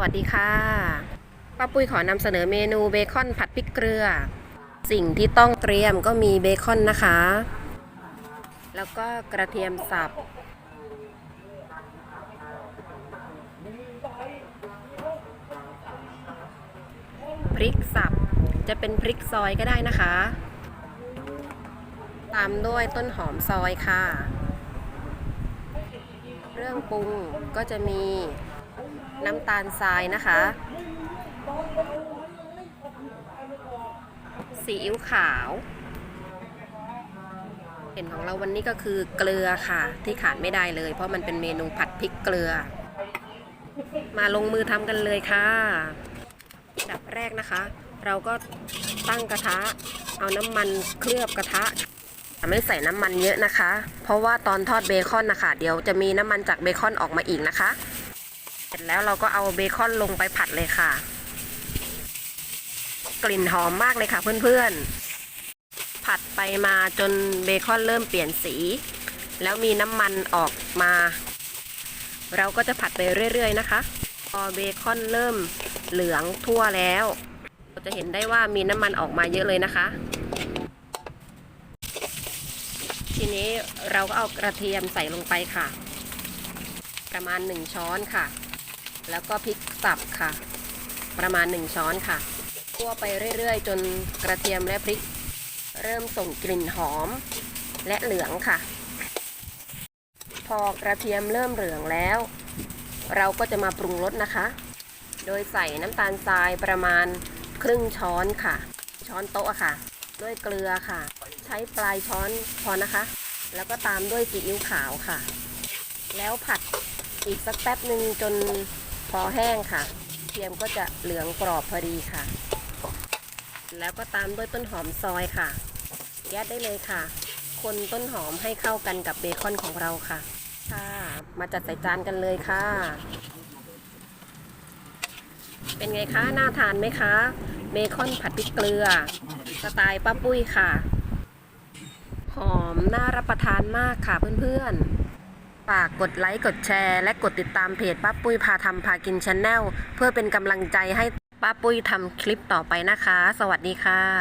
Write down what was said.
สวัสดีค่ะป้าปุ้ยขอนำเสนอเมนูเบคอนผัดพริกเกลือ สิ่งที่ต้องเตรียมก็มีเบคอนนะคะ แล้วก็กระเทียมสับ พริกสับจะเป็นพริกซอยก็ได้นะคะ ตามด้วยต้นหอมซอยค่ะ เครื่องปรุงก็จะมี น้ำตาลทรายนะคะ ซีอิ๊วขาวเห็นของเราวันนี้ก็คือเกลือค่ะ ที่ขาดไม่ได้เลย เพราะมันเป็นเมนูผัดพริกเกลือ มาลงมือทำกันเลยค่ะอันดับแรกนะคะ เราก็ตั้งกระทะ เอาน้ำมันเคลือบกระทะไม่ใส่น้ำมันเยอะนะคะ เพราะว่าตอนทอดเบคอนนะคะ เดี๋ยวจะมีน้ำมันจากเบคอนออกมาอีกนะคะ เสร็จแล้วเราก็เอาเบคอนลงไปผัดเลยค่ะ กลิ่นหอมมากเลยค่ะเพื่อนๆ ผัดไปมาจนเบคอนเริ่มเปลี่ยนสี แล้วมีน้ำมันออกมา เราก็จะผัดไปเรื่อยๆนะคะ พอเบคอนเริ่มเหลืองทั่วแล้วเราจะเห็นได้ว่ามีน้ำมันออกมาเยอะเลยนะคะ ทีนี้เราก็เอากระเทียมใส่ลงไปค่ะ ประมาณ 1 ช้อนค่ะ แล้วก็พริกสับค่ะ ประมาณ 1 ช้อนค่ะคั่วไปเรื่อย ๆ จนกระเทียมและพริก เริ่มส่งกลิ่นหอม และเหลืองค่ะ พอกระเทียมเริ่มเหลืองแล้ว เราก็จะมาปรุงรสนะคะ โดยใส่น้ำตาลทรายประมาณครึ่งช้อนค่ะ ช้อนโต๊ะอะค่ะ ด้วยเกลือค่ะ ใช้ปลายช้อนพอนะคะ แล้วก็ตามด้วยซีอิ๊วขาวค่ะ แล้วผัดอีกสักแป๊บหนึ่งจน พอแห้งค่ะเทียมก็จะเหลืองกรอบพอดีค่ะ แล้วก็ตามด้วยต้นหอมซอยค่ะแยกได้เลยค่ะ คนต้นหอมให้เข้ากันกับเบคอนของเราค่ะ ค่ะ มาจัดใส่จานกันเลยค่ะ เป็นไงคะน่าทานไหมคะ เบคอนผัดพริกเกลือ สไตล์ป้าปุ้ยค่ะ หอมน่ารับประทานมากค่ะเพื่อนๆ ฝากกดไลค์กดแชร์ และกดติดตามเพจป้าปุ้ยพาทำพากินชาแนลเพื่อเป็นกำลังใจให้ป้าปุ้ยทำคลิปต่อไปนะคะ สวัสดีค่ะ